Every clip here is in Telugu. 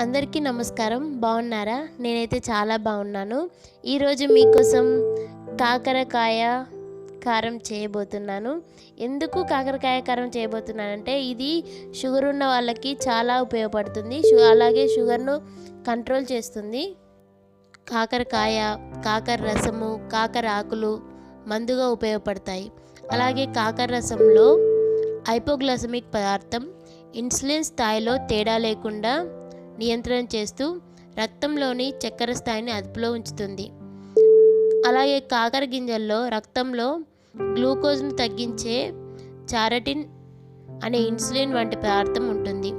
అందరికీ నమస్కారం. బాగున్నారా? నేనైతే చాలా బాగున్నాను. ఈరోజు మీకోసం కాకరకాయ కారం చేయబోతున్నాను. ఎందుకు కాకరకాయ కారం చేయబోతున్నానంటే ఇది షుగర్ ఉన్న వాళ్ళకి చాలా ఉపయోగపడుతుంది. అలాగే షుగర్ను కంట్రోల్ చేస్తుంది. కాకరకాయ కాకర రసము కాకర ఆకులు మందుగా ఉపయోగపడతాయి. అలాగే కాకర రసంలో హైపోగ్లాసమిక్ పదార్థం ఇన్సులిన్ స్థాయిలో తేడా లేకుండా నియంత్రణ చేస్తూ రక్తంలోని చక్కెర స్థాయిని అదుపులో ఉంచుతుంది. అలాగే కాకర గింజల్లో రక్తంలో గ్లూకోజ్ను తగ్గించే చారటిన్ అనే ఇన్సులిన్ వంటి పదార్థం ఉంటుంది.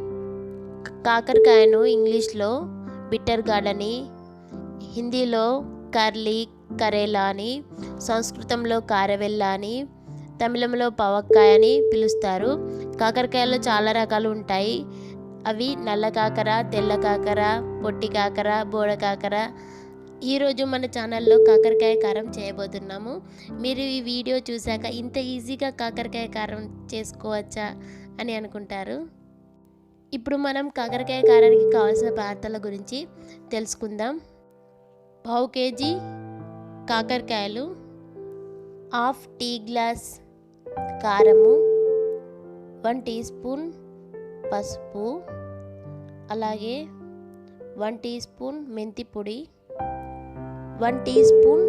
కాకరకాయను ఇంగ్లీష్లో బిట్టర్ గార్డ్ అని హిందీలో కర్లీ కరేలా అని సంస్కృతంలో కారవెల్ల అని తమిళంలో పవక్కాయ అని పిలుస్తారు. కాకరకాయలో చాలా రకాలు ఉంటాయి. అవి నల్ల కాకర తెల్ల కాకర పొట్టి కాకర బోడ కాకర. ఈరోజు మన ఛానల్లో కాకరకాయ కారం చేయబోతున్నాము. మీరు ఈ వీడియో చూశాక ఇంత ఈజీగా కాకరకాయ కారం చేసుకోవచ్చా అని అనుకుంటారు. ఇప్పుడు మనం కాకరకాయ కారానికి కావాల్సిన పదార్థాల గురించి తెలుసుకుందాం. పావు కేజీ కాకరకాయలు హాఫ్ టీ గ్లాస్ కారము వన్ టీ స్పూన్ పసుపు అలాగే వన్ టీ స్పూన్ మెంతి పొడి వన్ టీ స్పూన్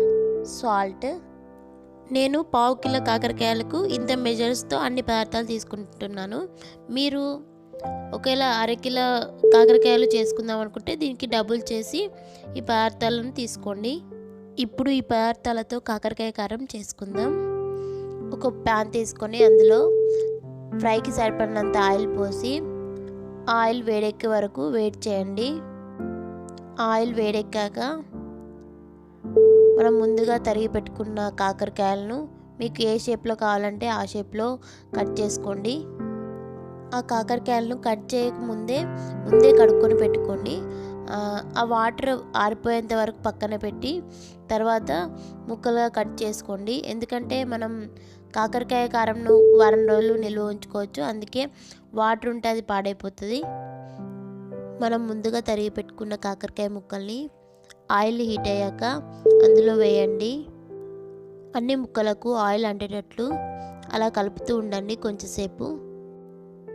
సాల్ట్. నేను పావు కిలో కాకరకాయలకు ఇంత మెజర్స్తో అన్ని పదార్థాలు తీసుకుంటున్నాను. మీరు ఒకవేళ అరకిలో కాకరకాయలు చేసుకుందాం అనుకుంటే దీనికి డబుల్ చేసి ఈ పదార్థాలను తీసుకోండి. ఇప్పుడు ఈ పదార్థాలతో కాకరకాయ కారం చేసుకుందాం. ఒక ప్యాన్ తీసుకొని అందులో ఫ్రైకి సరిపడినంత ఆయిల్ పోసి ఆయిల్ వేడెక్కే వరకు వెయిట్ చేయండి. ఆయిల్ వేడెక్కాక మనం ముందుగా తరిగి పెట్టుకున్న కాకరకాయలను మీకు ఏ షేప్లో కావాలంటే ఆ షేప్లో కట్ చేసుకోండి. ఆ కాకరకాయలను కట్ చేయకముందే ముందే కడుక్కొని పెట్టుకోండి. ఆ వాటర్ ఆరిపోయేంత వరకు పక్కన పెట్టి తర్వాత ముక్కలుగా కట్ చేసుకోండి. ఎందుకంటే మనం కాకరకాయ కారంను వారం రోజులు నిల్వ ఉంచుకోవచ్చు. అందుకే వాటర్ ఉంటే అది పాడైపోతుంది. మనం ముందుగా తరిగి పెట్టుకున్న కాకరకాయ ముక్కల్ని ఆయిల్ హీట్ అయ్యాక అందులో వేయండి. అన్ని ముక్కలకు ఆయిల్ అంటేటట్లు అలా కలుపుతూ ఉండండి కొంచెంసేపు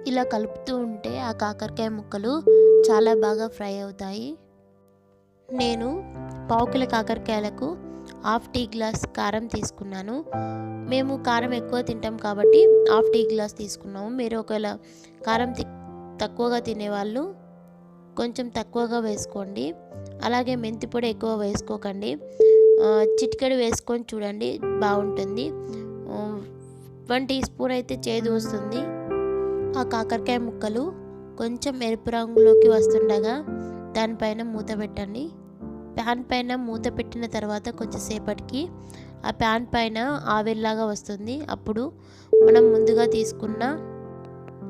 ఇలా కలుపుతూ ఉంటే ఆ కాకరకాయ ముక్కలు చాలా బాగా ఫ్రై అవుతాయి. నేను పావు కాకరకాయలకు హాఫ్ టీ గ్లాస్ కారం తీసుకున్నాను. మేము కారం ఎక్కువ తింటాం కాబట్టి హాఫ్ టీ గ్లాస్ తీసుకున్నాము. మీరు ఒకవేళ కారం తక్కువగా తినేవాళ్ళు కొంచెం తక్కువగా వేసుకోండి. అలాగే మెంతి పొడి ఎక్కువ వేసుకోకండి. చిటికెడు వేసుకొని చూడండి బాగుంటుంది. వన్ టీ స్పూన్ అయితే చేదు వస్తుంది. ఆ కాకరకాయ ముక్కలు కొంచెం ఎరుపు రంగులోకి వస్తుండగా దానిపైన మూత పెట్టండి. ప్యాన్ పైన మూత పెట్టిన తర్వాత కొంచెంసేపటికి ఆ ప్యాన్ పైన ఆవిరిలాగా వస్తుంది. అప్పుడు మనం ముందుగా తీసుకున్న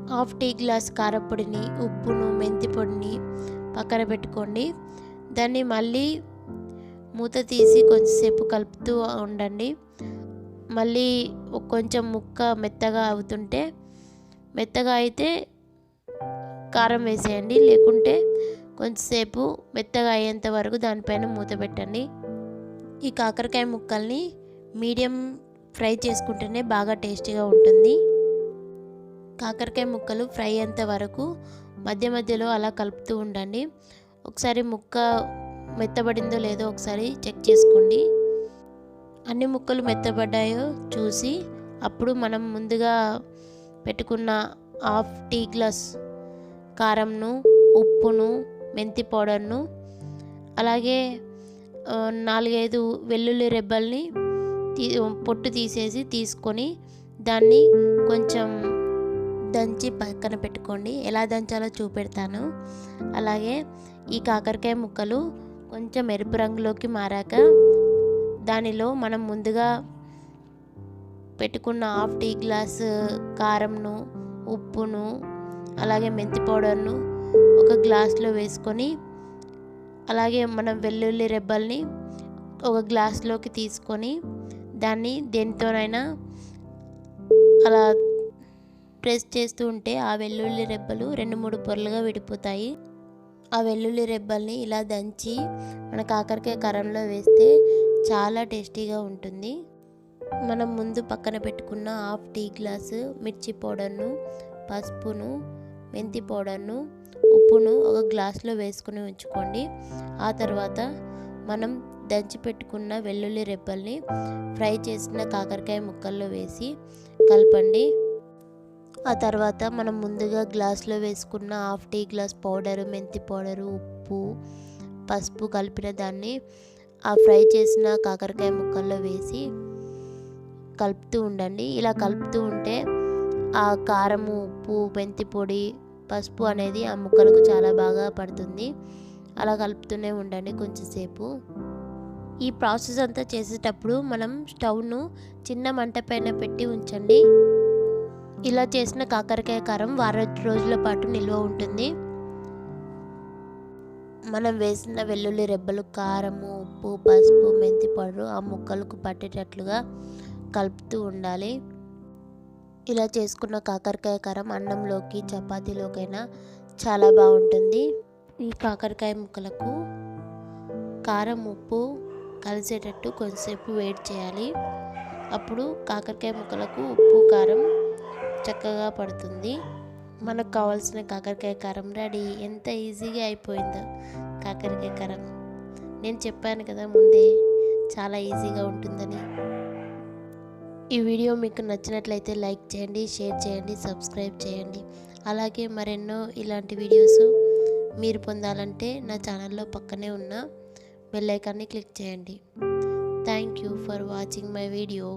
హాఫ్ టీ గ్లాస్ కారపొడిని ఉప్పును మెంతి పొడిని పక్కన పెట్టుకోండి. దాన్ని మళ్ళీ మూత తీసి కొంచెంసేపు కలుపుతూ ఉండండి. మళ్ళీ కొంచెం ముక్క మెత్తగా అవుతుంటే మెత్తగా అయితే కారం వేసేయండి. లేకుంటే కొంచెంసేపు మెత్తగా అయ్యేంత వరకు దానిపైన మూత పెట్టండి. ఈ కాకరకాయ ముక్కల్ని మీడియం ఫ్రై చేసుకుంటేనే బాగా టేస్టీగా ఉంటుంది. కాకరకాయ ముక్కలు ఫ్రై అయ్యేంత వరకు మధ్య మధ్యలో అలా కలుపుతూ ఉండండి. ఒకసారి ముక్క మెత్తబడిందో లేదో ఒకసారి చెక్ చేసుకోండి. అన్ని ముక్కలు మెత్తబడ్డాయో చూసి అప్పుడు మనం ముందుగా పెట్టుకున్న హాఫ్ టీ గ్లాస్ కారంను ఉప్పును మెంతి పౌడర్ను అలాగే నాలుగైదు వెల్లుల్లి రెబ్బల్ని తీ పొట్టు తీసేసి తీసుకొని దాన్ని కొంచెం దంచి పక్కన పెట్టుకోండి. ఎలా దంచాలో చూపెడతాను. అలాగే ఈ కాకరకాయ ముక్కలు కొంచెం ఎరుపు రంగులోకి మారాక దానిలో మనం ముందుగా పెట్టుకున్న హాఫ్ టీ గ్లాస్ కారంను ఉప్పును అలాగే మెంతి పౌడర్ను ఒక గ్లాస్లో వేసుకొని అలాగే మనం వెల్లుల్లి రెబ్బల్ని ఒక గ్లాస్లోకి తీసుకొని దాన్ని దేనితోనైనా అలా ప్రెస్ చేస్తూ ఉంటే ఆ వెల్లుల్లి రెబ్బలు రెండు మూడు పొరలుగా విడిపోతాయి. ఆ వెల్లుల్లి రెబ్బల్ని ఇలా దంచి మన కాకరకాయ కరంలో వేస్తే చాలా టేస్టీగా ఉంటుంది. మనం ముందు పక్కన పెట్టుకున్న హాఫ్ టీ గ్లాసు మిర్చి పౌడర్ను పసుపును మెంతి పౌడర్ను ఉప్పును ఒక గ్లాస్లో వేసుకుని ఉంచుకోండి. ఆ తర్వాత మనం దంచి పెట్టుకున్న వెల్లుల్లి రెబ్బల్ని ఫ్రై చేసిన కాకరకాయ ముక్కల్లో వేసి కలపండి. ఆ తర్వాత మనం ముందుగా గ్లాస్లో వేసుకున్న హాఫ్ టీ గ్లాస్ పౌడరు మెంతి పౌడరు ఉప్పు పసుపు కలిపిన దాన్ని ఆ ఫ్రై చేసిన కాకరకాయ ముక్కల్లో వేసి కలుపుతూ ఉండండి. ఇలా కలుపుతూ ఉంటే ఆ కారము ఉప్పు మెంతి పొడి పసుపు అనేది ఆ ముక్కలకు చాలా బాగా పడుతుంది. అలా కలుపుతూనే ఉండండి కొంచెంసేపు ఈ ప్రాసెస్ అంతా చేసేటప్పుడు మనం స్టవ్ను చిన్న మంట పైన పెట్టి ఉంచండి. ఇలా చేసిన కాకరకాయ కారం వారం రోజుల పాటు నిల్వ ఉంటుంది. మనం వేసిన వెల్లుల్లి రెబ్బలు కారము ఉప్పు పసుపు మెంతి పౌడరు ఆ ముక్కలకు పట్టేటట్లుగా కలుపుతూ ఉండాలి. ఇలా చేసుకున్న కాకరకాయ కారం అన్నంలోకి చపాతీలోకైనా చాలా బాగుంటుంది. ఈ కాకరకాయ ముక్కలకు కారం ఉప్పు కలిసేటట్టు కొంచెంసేపు వెయిట్ చేయాలి. అప్పుడు కాకరకాయ ముక్కలకు ఉప్పు కారం చక్కగా పడుతుంది. మనకు కావాల్సిన కాకరకాయ కారం రెడీ. ఎంత ఈజీగా అయిపోయిందో కాకరకాయ కారం. నేను చెప్పాను కదా ముందే చాలా ఈజీగా ఉంటుందని. ఈ వీడియో మీకు నచ్చినట్లయితే లైక్ చేయండి షేర్ చేయండి సబ్స్క్రైబ్ చేయండి. అలాగే మరెన్నో ఇలాంటి వీడియోస్ మీరు పొందాలంటే నా ఛానల్లో పక్కనే ఉన్న బెల్ ఐకాన్ని క్లిక్ చేయండి. Thank you for watching my video